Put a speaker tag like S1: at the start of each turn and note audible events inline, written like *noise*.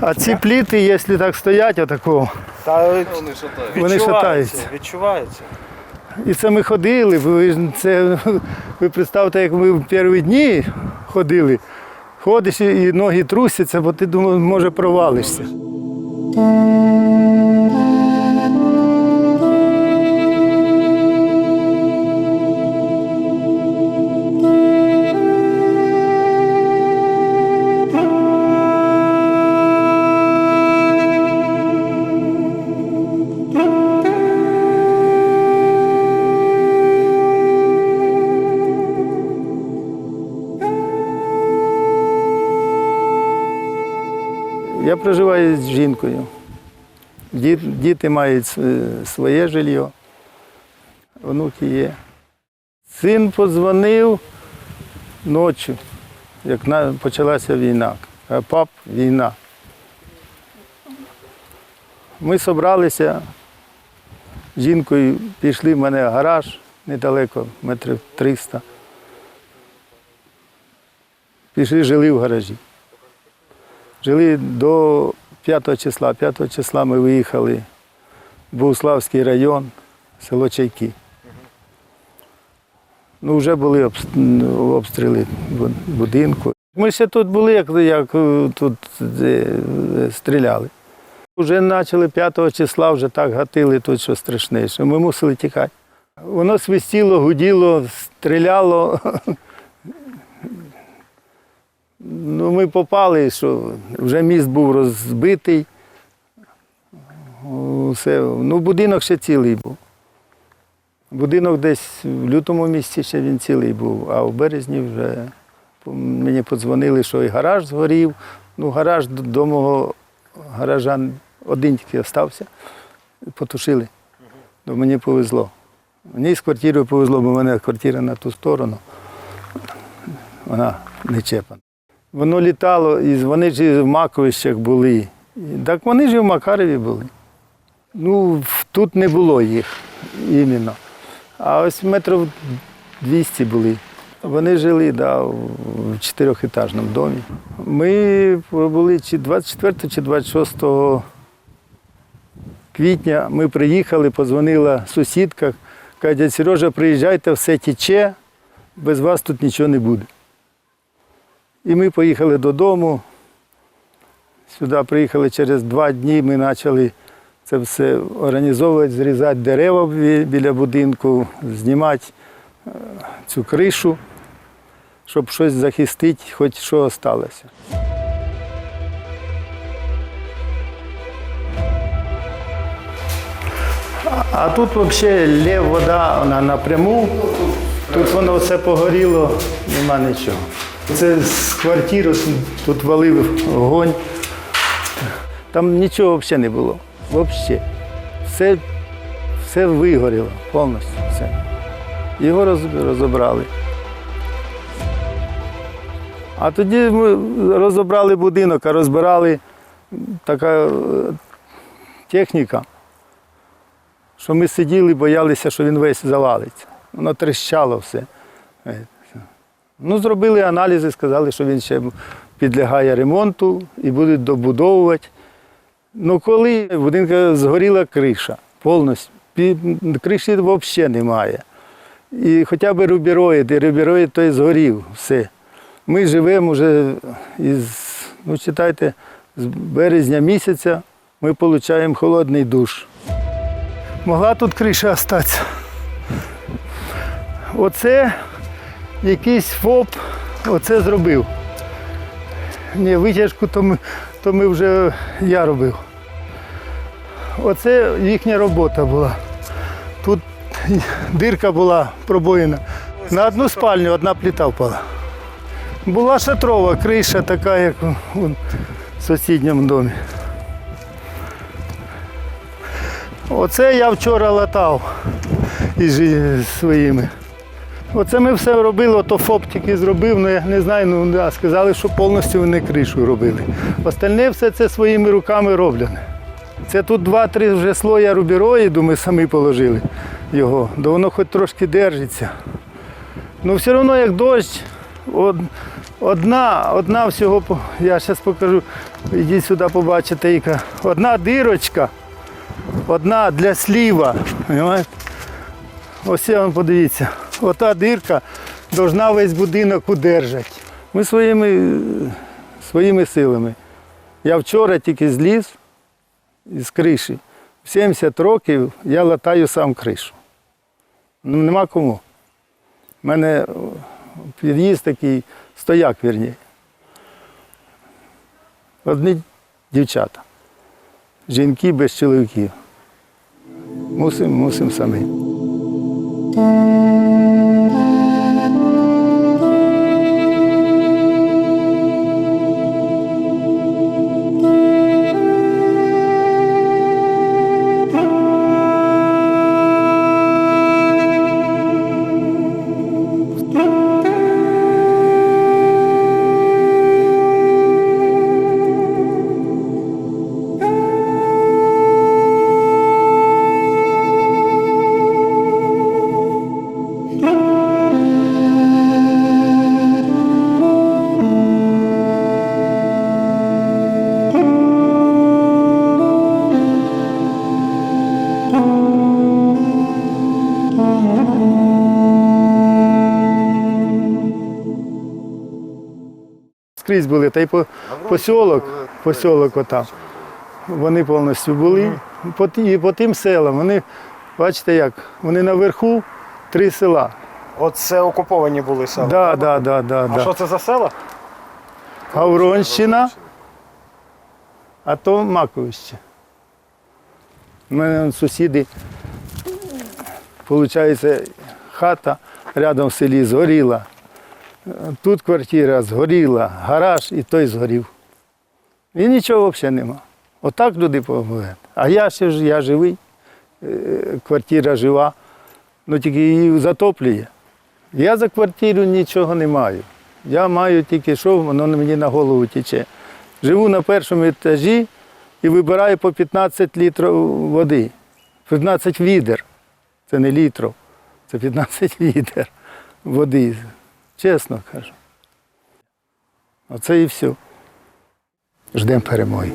S1: А ці пліти, якщо так стоять, отако,
S2: Та
S3: Вони шатаються.
S1: Вони шатаються.
S2: Відчувається.
S1: І це ми ходили. Ви, це, ви представте, як ми в перші дні ходили. Ходиш і і ноги трусяться, бо ти думав, може провалишся. Я проживаю з жінкою. Діти мають своє жилье, онуки є. Син подзвонив ночі, як почалася війна. А пап, війна. Ми зібралися з жінкою, пішли в мене в гараж недалеко, метрів 300. Пішли, жили в гаражі. Жили до 5 числа. 5 числа ми виїхали в Богуславський район, село Чайки. Ну, вже були обстріли будинку. Ми ще тут були, як, як е, тут е, стріляли. Вже почали 5 числа, вже так гатили тут, що страшніше. Ми мусили тікати. Воно свистіло, гуділо, стріляло. *laughs* Ну, ми попали, що вже міст був розбитий. Все. Ну, будинок ще цілий був. Будинок десь в лютому місяці ще він цілий був, а в березні вже мені подзвонили, що і гараж згорів. Ну, гараж до, мого гаража один тільки залишився. Потушили. То мені повезло. Мені з квартирою повезло, бо в мене квартира на ту сторону. Вона не чепана. Воно літало, і вони ж в Маковищах були. Так вони ж і в Макарові були. Ну, тут не було їх іменно. А ось метрів 200 були. Вони жили да, в чотирьохетажному домі. Ми були чи 24 чи 26 квітня. Ми приїхали, подзвонила сусідка, каже, Сережа, приїжджайте, все тече, без вас тут нічого не буде. І ми поїхали додому. Сюди приїхали через два дні, ми почали це все організовувати, зрізати дерева біля будинку, знімати е, цю кришу, щоб щось захистити, хоч що залишилося. А тут взагалі лє вода вона напряму. Тут воно все погоріло, нема нічого. Це з квартири тут валив огонь. Там нічого взагалі не було. Взагалі. Все, все вигоріло повністю. Все. Його роз- розібрали. А тоді ми розібрали будинок, а розбирали така е, техніка що ми сиділи, боялися, що він весь завалиться. Воно тріщало все. Ну, зробили аналізи, сказали, що він ще підлягає ремонту і будуть добудовувати. Ну, коли в згоріла криша повністю, криші взагалі немає. І хоча б рубіроїд, і рубіроїд той згорів, все. Ми живемо вже із, ну, читайте, з березня місяця ми отримуємо холодний душ. Могла тут криша остатися. Оце якийсь ФОП оце зробив. Ні, витяжку то ми, то ми вже я робив. Оце їхня робота була. Тут дирка була пробоїна. На одну спальню одна плита впала. Була шатрова криша така, як у сусідньому домі. Оце я вчора латав із своїми. Оце ми все робили, ото ФОП тільки зробив, ну я не знаю, ну да, сказали, що повністю вони кришу робили. Остальне все це своїми руками роблене. Це тут два-три вже слоя рубіроїду ми самі положили його, то воно хоч трошки держиться. Ну все одно як дощ, Одна, одна всього, я зараз покажу, ідіть сюди побачите, яка. Одна дирочка, одна для сліва. Ось я вам подивіться. Ота дирка повинна весь будинок удержати. Ми своїми, е, своїми силами. Я вчора тільки зліз із криші. 70 років я латаю сам кришу. Ну, нема кому. У мене під'їзд такий, стояк, вірні. Одні дівчата. Жінки без чоловіків. Мусимо, мусимо самі. Скрізь були, та й по посілок, посілок отам. Вони повністю були. По, і по тим селам, вони, бачите як, вони наверху три села.
S2: Оце окуповані були села.
S1: Да, да, да, да,
S2: А
S1: да.
S2: що це за села?
S1: Гавронщина, а то Маковище. У мене он сусіди, виходить, хата рядом в селі згоріла. Тут квартира згоріла, гараж і той згорів. І нічого взагалі нема. Отак люди помирають. А я ще ж я живий, е, квартира жива, ну тільки її затоплює. Я за квартиру нічого не маю. Я маю тільки що, воно мені на голову тече. Живу на першому етажі і вибираю по 15 літрів води. 15 відер. Це не літрів, це 15 відер води. Чесно кажу. Оце і все. Ждемо перемоги.